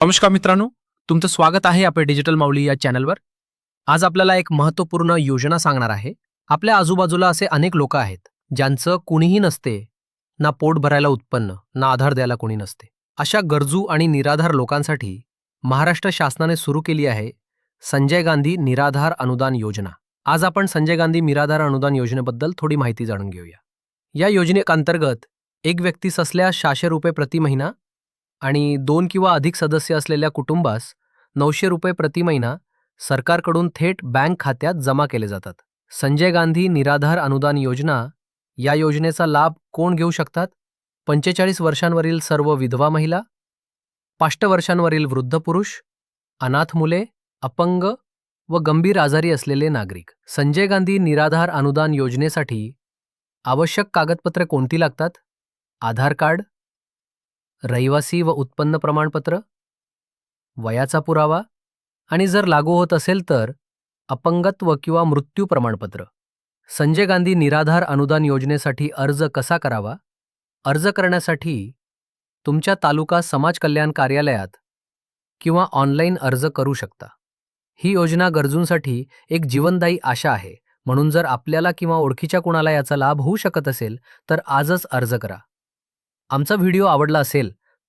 नमस्कार मित्रांनो तुमचं स्वागत आहे आपल्या डिजिटल माऊली या चॅनलवर आज आपल्याला एक महत्त्वपूर्ण योजना सांगणार आहे. आपल्या आजूबाजूला असे अनेक लोक आहेत ज्यांचं कुणीही नसते ना पोट भरायला उत्पन्न ना आधार द्यायला कोणी नसते. अशा गरजू आणि निराधार लोकांसाठी महाराष्ट्र शासनाने सुरू केली आहे संजय गांधी निराधार अनुदान योजना. आज आपण संजय गांधी निराधार अनुदान योजनेबद्दल थोडी माहिती जाणून घेऊया. या योजनेअंतर्गत एक व्यक्तीस असल्यास सहाशे रुपये प्रति महिना आणि दोन किंवा अधिक सदस्य असलेल्या कुटुंबास नऊशे रुपये प्रति महिना सरकारकडून थेट बँक खात्यात जमा केले जातात. संजय गांधी निराधार अनुदान योजना या योजनेचा लाभ कोण घेऊ शकतात? पंचेचाळीस वर्षांवरील सर्व विधवा महिला पाष्ट वर्षांवरील वृद्ध पुरुष अनाथ मुले अपंग व गंभीर आजारी असलेले नागरिक. संजय गांधी निराधार अनुदान योजनेसाठी आवश्यक कागदपत्रे कोणती लागतात? आधार कार्ड रहिवासी व उत्पन्न प्रमाणपत्र वयाचा पुरावा आणि जर लागू होत असेल तर अपंगत्व किंवा मृत्यू प्रमाणपत्र. संजय गांधी निराधार अनुदान योजनेसाठी अर्ज कसा करावा? अर्ज करण्यासाठी तुमच्या तालुका समाज कल्याण कार्यालयात किंवा ऑनलाईन अर्ज करू शकता. ही योजना गरजूंसाठी एक जीवनदायी आशा आहे. म्हणून जर आपल्याला किंवा ओळखीच्या कुणाला याचा लाभ होऊ शकत असेल तर आजच अर्ज करा. आमचा व्हिडिओ आवडला असेल